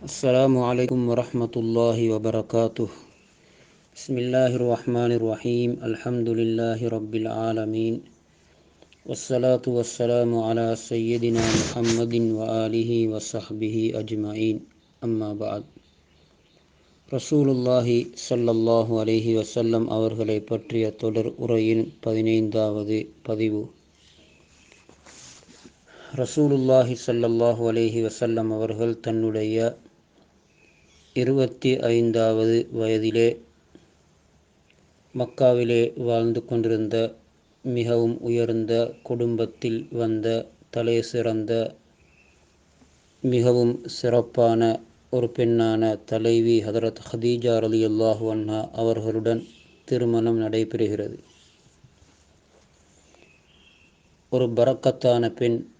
السلام عليكم ورحمة الله وبركاته بسم الله الرحمن الرحيم الحمد لله رب العالمين والصلاة والسلام على سيدنا محمد وآله وصحبه أجمعين أما بعد ரசூலுல்லாஹி ஸல்லல்லாஹு அலைஹி வஸல்லம் அவர்களை பற்றிய தொடர் உரையின் பதினைந்தாவது பதிவு ரசூலுல்லாஹி ஸல்லல்லாஹு அலைஹி வஸல்லம் அவர்கள் தன்னுடைய இருபத்தி ஐந்தாவது வயதிலே மக்காவிலே வாழ்ந்து கொண்டிருந்த மிகவும் உயர்ந்த குடும்பத்தில் வந்த தலை சிறந்த மிகவும் சிறப்பான ஒரு பெண்ணான தலைவி ஹதரத் ஹதீஜா அலி அல்லாஹுவன்னா அவர்களுடன் திருமணம் நடைபெறுகிறது. ஒரு பறக்கத்தான பெண்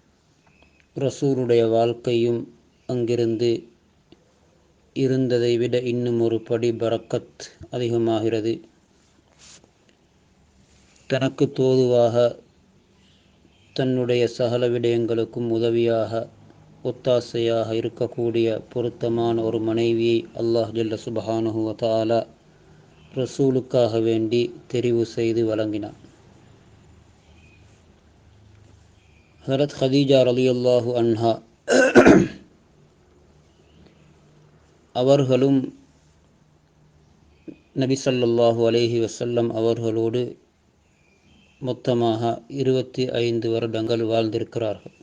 ரசூருடைய வாழ்க்கையும் அங்கிருந்து இருந்ததை விட இன்னும் ஒரு படி பறக்கத் அதிகமாகிறது. தனக்கு தோதுவாக தன்னுடைய சகல விடயங்களுக்கும் உதவியாக ஒத்தாசையாக இருக்கக்கூடிய பொருத்தமான ஒரு மனைவியை அல்லாஹ் ஜல்ல சுபஹானுஹுவ தாலா ரசூலுக்காக வேண்டி தெரிவு செய்து வழங்கினார் ஹரத் ஹதீஜா அலி அல்லாஹு அன்ஹா அவர்களும் நபி சல்லாஹூ அலேஹி வசல்லம் அவர்களோடு மொத்தமாக இருபத்தி ஐந்து வருடங்கள் வாழ்ந்திருக்கிறார்கள்.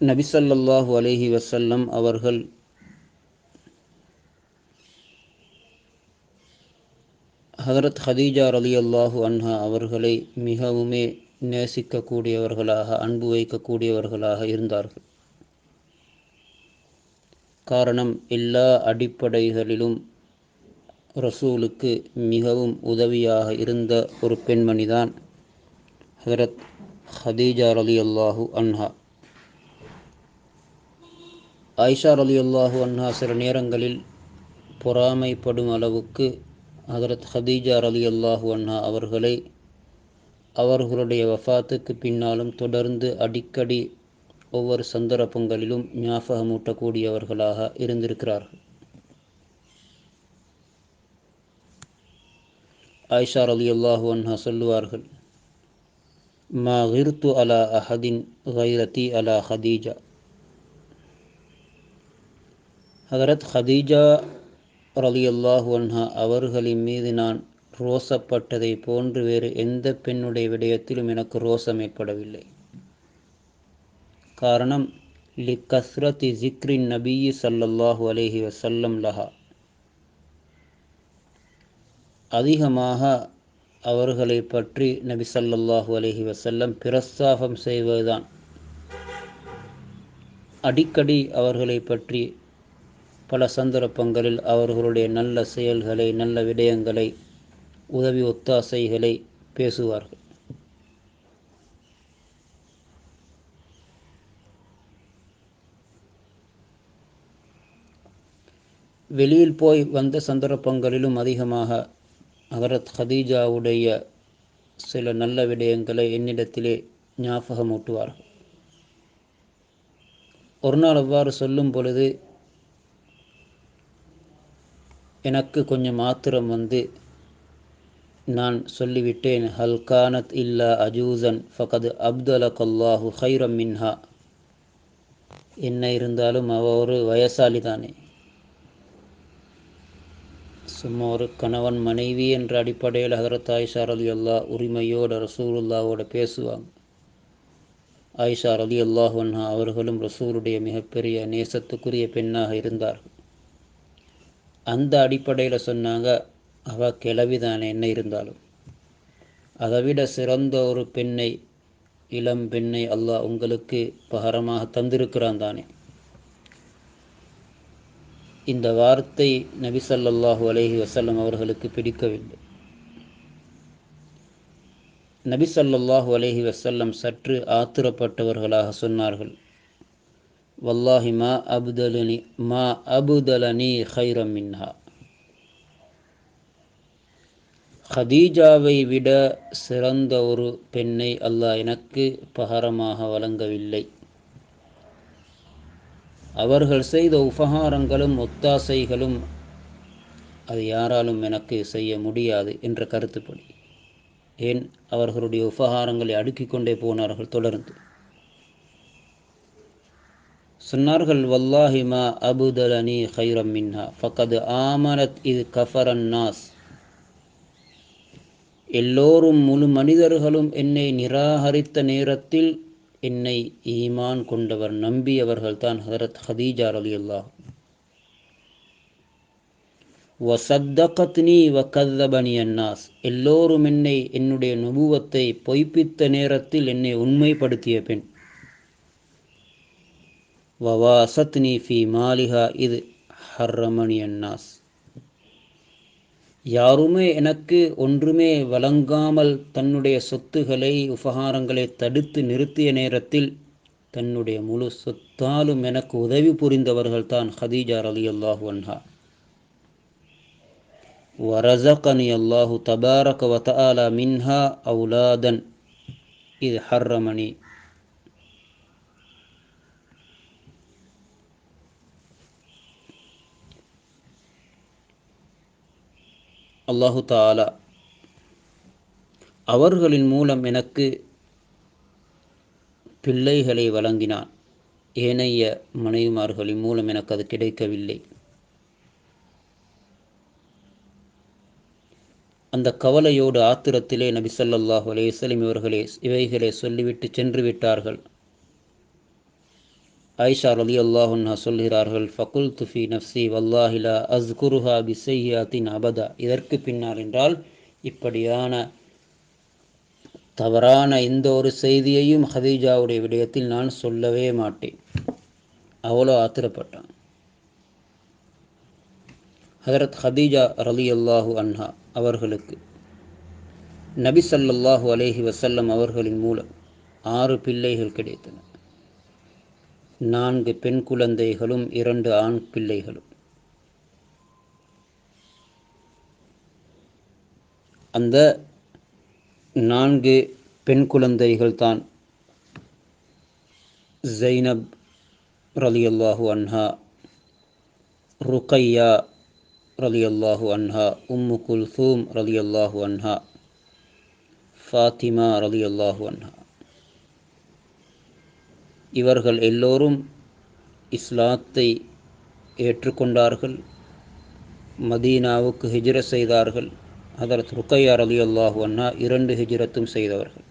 நபிசல்லாஹு அலேஹி வசல்லம் அவர்கள் ஹதரத் ஹதீஜா அலி அல்லாஹு அன்ஹா அவர்களை மிகவுமே நேசிக்கக்கூடியவர்களாக அன்பு வைக்கக்கூடியவர்களாக இருந்தார்கள். காரணம் எல்லா அடிப்படைகளிலும் ரசூலுக்கு மிகவும் உதவியாக இருந்த ஒரு பெண்மணிதான் ஹதரத் ஹதீஜா அலி அல்லாஹு அன்ஹா. ஆயிஷா அலி அல்லாஹு அன்ஹா சில நேரங்களில் பொறாமைப்படும் அளவுக்கு ஹதரத் ஹதீஜா அலி அல்லாஹு அன்ஹா அவர்களை அவர்களுடைய வஃபாத்துக்கு பின்னாலும் தொடர்ந்து அடிக்கடி ஒவ்வொரு சந்தர்ப்பங்களிலும் ஞாபகமூட்டக்கூடியவர்களாக இருந்திருக்கிறார்கள். ஆயிஷா அலி அல்லாஹு அன்ஹா சொல்லுவார்கள் மா கிர்த்து அலா அஹதின் ஹைரதி அலா ஹதீஜா. ஹதரத் ஹதீஜா ரலி அல்லாஹு அன்ஹா அவர்களின் மீது நான் ரோசப்பட்டதை போன்று வேறு எந்த பெண்ணுடைய விடயத்திலும் எனக்கு ரோசம் ஏற்படவில்லை. காரணம் லி கஸ்ரத்தி ஜிக்ரின் நபியி சல்லல்லாஹு அலேஹி வசல்லம் லஹா. அதிகமாக அவர்களை பற்றி நபி சல்லல்லாஹு அலேஹி வசல்லம் பிரஸ்தாபம் செய்வதுதான். அடிக்கடி அவர்களை பற்றி பல சந்தர்ப்பங்களில் அவர்களுடைய நல்ல செயல்களை நல்ல விடயங்களை உதவி ஒத்தாசைகளை பேசுவார்கள். வெளியில் போய் வந்த சந்தர்ப்பங்களிலும் அதிகமாக ஹரத் ஹதீஜாவுடைய சில நல்ல விடயங்களை என்னிடத்திலே ஞாபகமூட்டுவார்கள். ஒரு நாள் அவ்வாறு சொல்லும் பொழுது எனக்கு கொஞ்சம் ஆத்திரம் வந்து நான் சொல்லிவிட்டேன். ஹல்கானத் இல்லா அஜூசன் ஃபகத் அப்துலக் அல்லாஹு ஹைரம் மின்ஹா. என்ன இருந்தாலும் அவ ஒரு வயசாளி தானே சும்மா ஒரு கணவன் மனைவி என்ற அடிப்படையில் ஹதரத் ஆயிஷா அலி அல்லா உரிமையோட ரசூலுல்லாவோட பேசுவாங்க. ஆயிஷா அலி அல்லாஹ் அவர்களும் ரசூலுடைய மிகப்பெரிய நேசத்துக்குரிய பெண்ணாக இருந்தார்கள். அந்த அடிப்படையில் சொன்னாங்க அவ கிளவிதான் என்ன இருந்தாலும். அதை விட சிறந்த ஒரு பெண்ணை இளம் பெண்ணை அல்லாஹ் உங்களுக்கு பகரமாக தந்திருக்கிறான் தானே. இந்த வார்த்தை நபி சல்லாஹூ அலஹி வசல்லம் அவர்களுக்கு பிடிக்கவில்லை. நபி சல்லாஹூ அலஹி வசல்லம் சற்று ஆத்திரப்பட்டவர்களாக சொன்னார்கள். வல்லாஹி மா அபுதலனி மா அபுதலனி ஹைரம் மின்ஹா. ஹதீஜாவை விட சிறந்த ஒரு பெண்ணை அல்லாஹ் எனக்கு பகரமாக வழங்கவில்லை. அவர்கள் செய்த உபகாரங்களும் ஒத்தாசைகளும் அது யாராலும் எனக்கு செய்ய முடியாது என்ற கருத்துப்படி. ஏன்? அவர்களுடைய உபகாரங்களை அடுக்கிக் கொண்டே போனார்கள் தொடர்ந்து. சொன்னார்கள் வல்லாஹிமா அபுதலனி ஹைரம் மின்ஹா. ஃபகது ஆமரத் இது கஃபரன் நாஸ். எல்லோரும் முழு மனிதர்களும் என்னை நிராகரித்த நேரத்தில் என்னை ஈமான் கொண்டவர் நம்பியவர்கள் தான் ஹதரத் ஹதீஜா அலி அல்லா வசத்தகத்னி வக்கதபனி அன்னாஸ். எல்லோரும் என்னை என்னுடைய நுபுவத்தை பொய்ப்பித்த நேரத்தில் என்னை உண்மைப்படுத்திய பெண். வவாசத்னி ஃபி மாலிஹா இது ஹர்ரமணி அன்னாஸ். யாருமே எனக்கு ஒன்றுமே வழங்காமல் தன்னுடைய சொத்துகளை உபகாரங்களை தடுத்து நிறுத்திய நேரத்தில் தன்னுடைய முழு சொத்தாலும் எனக்கு உதவி புரிந்தவர்கள் தான் ஹதீஜா அலி அல்லாஹு அன்ஹா. வரசகனி அல்லாஹு தபாரக வதாலா மின்ஹா அவுலாதன். இது ஹர்ரமணி. அல்லாஹு தாலா அவர்களின் மூலம் எனக்கு பிள்ளைகளை வழங்கினான். ஏனைய மனைவிமார்களின் மூலம் எனக்கு அது கிடைக்கவில்லை. அந்த கவலையோடு ஆத்திரத்திலே நபி சொல்லல்லாஹு அலைஹி இவர்களே இவைகளை சொல்லிவிட்டு சென்று விட்டார்கள். ஐஷா ரலி அல்லாஹுன்னா சொல்கிறார்கள் ஃபகுல் துஃபி நஃப்சி வல்லாஹிலா அஸ்குருஹா பிசையாத்தின் அபதா. இதற்கு பின்னால் என்றால் இப்படியான தவறான எந்த ஒரு செய்தியையும் ஹதீஜாவுடைய விடயத்தில் நான் சொல்லவே மாட்டேன். அவ்வளோ ஆத்திரப்பட்டான். ஹதரத் ஹதீஜா ரலி அல்லாஹு அன்ஹா அவர்களுக்கு நபி சல்லாஹூ அலேஹி வசல்லம் அவர்களின் மூலம் ஆறு பிள்ளைகள் கிடைத்தன. நான்கு பெண் குழந்தைகளும் இரண்டு ஆண் பிள்ளைகளும். அந்த நான்கு பெண் குழந்தைகள் தான் ஜைனப் ரலியல்லாஹு அன்ஹா ருக்கையா ரலியல்லாஹு அன்ஹா உம்மு குல்தூம் ரலியல்லாஹு அன்ஹா ஃபாத்திமா ரலியல்லாஹு அன்ஹா. இவர்கள் எல்லோரும் இஸ்லாத்தை ஏற்றுக்கொண்டார்கள் மதீனாவுக்கு ஹிஜ்ர செய்தார்கள். ஹதரத் ருக்கையா அலி அல்லாஹு அண்ணா இரண்டு ஹிஜ்ரத்தும் செய்தவர்கள்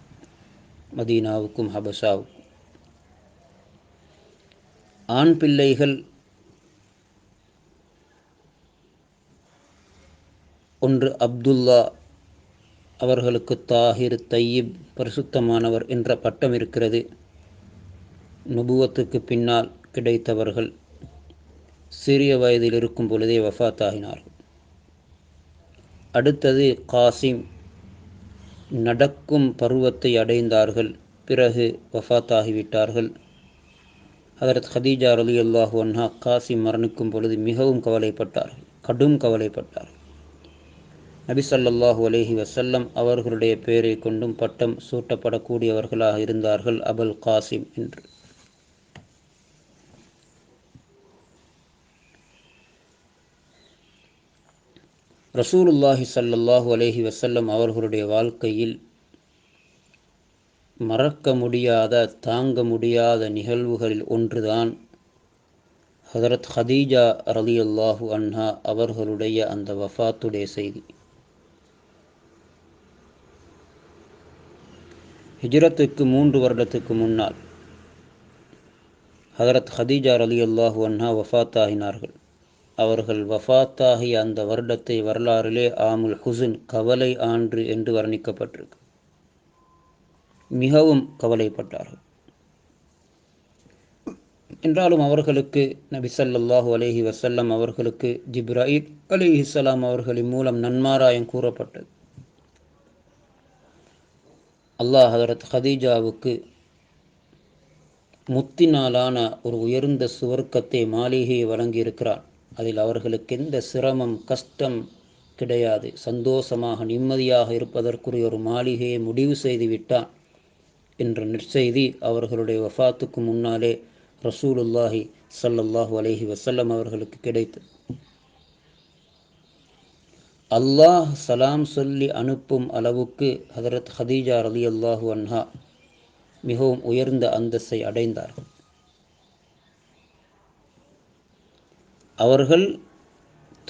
மதீனாவுக்கும் ஹபசாவுக்கும் ஆண் பிள்ளைகள் ஒன்று அப்துல்லா அவர்களுக்கு தாஹிர் தையீப் பரிசுத்தமானவர் என்ற பட்டம் இருக்கிறது. நுபுவத்துக்கு பின்னால் கிடைத்தவர்கள் சிறிய வயதில் இருக்கும் பொழுதே வஃத்தாகினார்கள். அடுத்தது காசிம். நடக்கும் பருவத்தை அடைந்தார்கள். பிறகு வஃத்தாகிவிட்டார்கள். அதரத் ஹதீஜா அலி அல்லாஹு அன்ஹா காசிம் மரணிக்கும் பொழுது மிகவும் கவலைப்பட்டார்கள். கடும் கவலைப்பட்டார்கள். நபி ஸல்லல்லாஹு அலைஹி வசல்லம் அவர்களுடைய பெயரை கொண்டும் பட்டம் சூட்டப்படக்கூடியவர்களாக இருந்தார்கள் அபுல் காசிம் என்று. ரசூலுல்லாஹி சல்லாஹூ அலேஹி வசல்லம் அவர்களுடைய வாழ்க்கையில் மறக்க முடியாத தாங்க முடியாத நிகழ்வுகளில் ஒன்றுதான் ஹதரத் ஹதீஜா ரலியல்லாஹு அன்ஹா அவர்களுடைய அந்த வஃபாத்துடைய செய்தி. ஹிஜ்ரத்துக்கு மூன்று வருடத்துக்கு முன்னால் ஹதரத் ஹதீஜா ரலியல்லாஹு அன்ஹா வஃபாத்தாகினார்கள். அவர்கள் வஃபாத்தாகிய அந்த வருடத்தை வரலாறிலே ஆமுல் ஹுசுன் கவலை ஆண்டு என்று வர்ணிக்கப்பட்டிருக்கு. மிகவும் கவலைப்பட்டார்கள். என்றாலும் அவர்களுக்கு நபி சல்லாஹூ அலஹி வசல்லம் அவர்களுக்கு ஜிப்ராஹிப் அலி இஸ்லாம் அவர்களின் மூலம் நன்மாராயம் கூறப்பட்டது. அல்லாஹ் ஹதரத் ஹதீஜாவுக்கு முத்தினாலான ஒரு உயர்ந்த சுவர்க்கத்தை மாளிகையை வழங்கியிருக்கிறார் அதில் அவர்களுக்கு எந்த சிரமம் கஷ்டம் கிடையாது. சந்தோஷமாக நிம்மதியாக இருப்பதற்குரிய ஒரு மாளிகையை முடிவு செய்து விட்டான் என்ற நற்செய்தி அவர்களுடைய வஃபாத்துக்கு முன்னாலே ரசூலுல்லாஹி சல்லல்லாஹு அலைஹி வசல்லம் அவர்களுக்கு கிடைத்தது. அல்லாஹ் சலாம் சொல்லி அனுப்பும் அளவுக்கு ஹதரத் ஹதீஜா ரலி அல்லாஹு அன்ஹா மிகவும் உயர்ந்த அந்தஸ்தை அடைந்தார்கள் அவர்கள்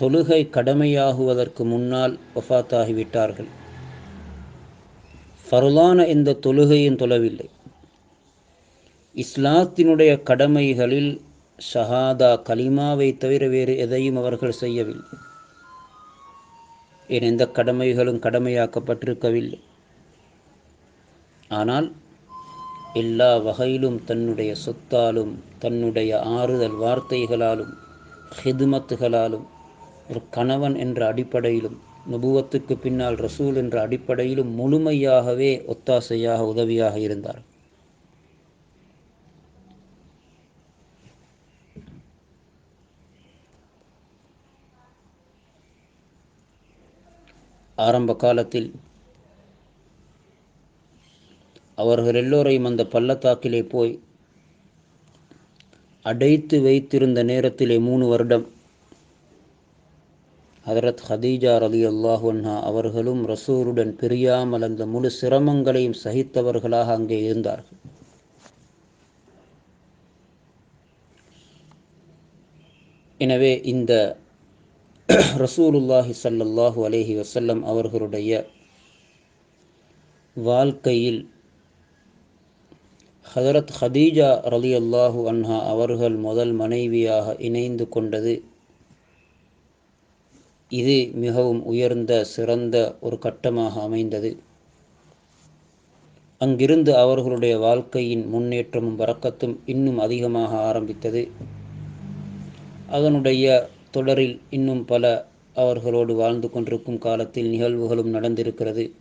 தொழுகை கடமையாகுவதற்கு முன்னால் ஒஃபாத்தாகிவிட்டார்கள் ஃபருளான இந்த தொழுகையும் தொழவில்லை இஸ்லாத்தினுடைய கடமைகளில் ஷஹாதா கலிமாவை தவிர வேறு எதையும் அவர்கள் செய்யவில்லை. ஏன் எந்த கடமைகளும் கடமையாக்கப்பட்டிருக்கவில்லை. ஆனால் எல்லா வகையிலும் தன்னுடைய சொத்தாலும் தன்னுடைய ஆறுதல் வார்த்தைகளாலும் ஹிதுமத்துகளாலும் ஒரு கணவன் என்ற அடிப்படையிலும் நுபுவத்துக்கு பின்னால் ரசூல் என்ற அடிப்படையிலும் முழுமையாகவே ஒத்தாசையாக உதவியாக இருந்தார் ஆரம்ப காலத்தில் அவர்கள் எல்லோரையும் அந்த பள்ளத்தாக்கிலே போய் அடைத்து வைத்திருந்த நேரத்திலே மூணு வருடம். ஹதரத் ஹதீஜா ரலி அல்லாஹுன்ஹா அவர்களும் ரசூருடன் பிரியாமல் அந்த முழு சிரமங்களையும் சகித்தவர்களாக அங்கே இருந்தார்கள். எனவே இந்த ரசூலுல்லாஹி சல்லல்லாஹு அலேஹி வசல்லம் அவர்களுடைய வாழ்க்கையில் ஹதரத் ஹதீஜா ரலி அல்லாஹு அன்ஹா அவர்கள் முதல் மனைவியாக இணைந்து கொண்டது. இது மிகவும் உயர்ந்த சிறந்த ஒரு கட்டமாக அமைந்தது. அங்கிருந்து அவர்களுடைய வாழ்க்கையின் முன்னேற்றமும் வரக்கத்தும் இன்னும் அதிகமாக ஆரம்பித்தது. அதனுடைய தொடரில் இன்னும் பல அவர்களோடு வாழ்ந்து கொண்டிருக்கும் காலத்தில் நிகழ்வுகளும் நடந்திருக்கிறது.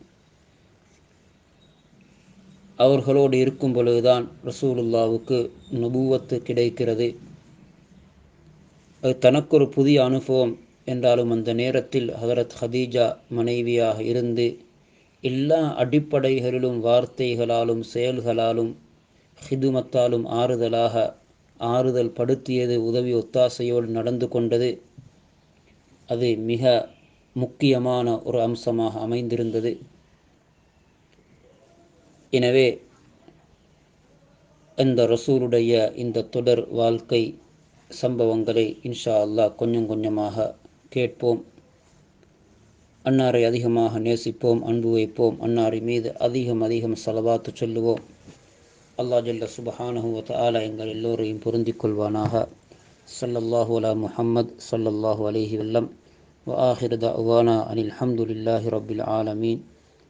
அவர்களோடு இருக்கும் பொழுதுதான் ரசூலுல்லாவுக்கு நபுவத்து கிடைக்கிறது. அது தனக்கொரு புதிய அனுபவம் என்றாலும் அந்த நேரத்தில் ஹதரத் ஹதீஜா மனைவியாக இருந்து எல்லா அடிப்படைகளிலும் வார்த்தைகளாலும் செயல்களாலும் ஹிதுமத்தாலும் ஆறுதலாக ஆறுதல் படுத்தியது உதவி ஒத்தாசையோடு நடந்து கொண்டது. அது மிக முக்கியமான ஒரு அம்சமாக அமைந்திருந்தது. எனவே இந்த ரசூருடைய இந்த தொடர் வாழ்க்கை சம்பவங்களை இன்ஷா அல்லாஹ் கொஞ்சம் கொஞ்சமாக கேட்போம். அன்னாரை அதிகமாக நேசிப்போம் அன்பு வைப்போம். அன்னாரை மீது அதிகம் அதிகம் செலவாத்து சொல்லுவோம். அல்லா ஜல்ல சுபஹானஹுவத் ஆலா எங்கள் எல்லோரையும் பொருந்திக் கொள்வானாக. சல்லல்லாஹு அலா முஹம்மத் சல்லல்லாஹு அலிஹி வல்லம். வ ஆஹிர் தவானா அனில் ஹம்துலில்லாஹி ரபில் ஆலமீன்.